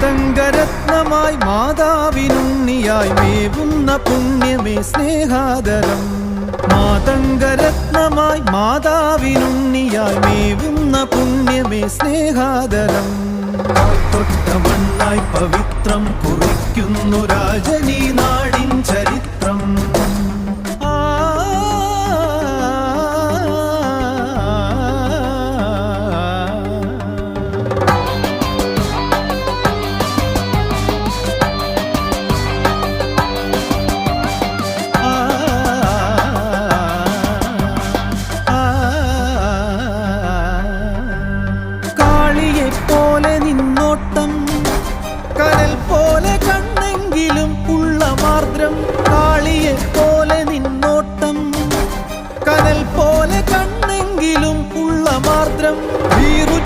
മാതംഗരത്നമായി മാതാവിനുണ്ണിയായി മേവുന്ന പുണ്യമേ സ്നേഹാദരം. മാതങ്കരത്നമായി മാതാവിനുണ്ണിയായി മേവുന്ന പുണ്യമേ സ്നേഹാദരം. തൊട്ട മണ്ണായി പവിത്രം കുറിക്കുന്നു രാജനീ നാടിൻ సముద్రం వీరు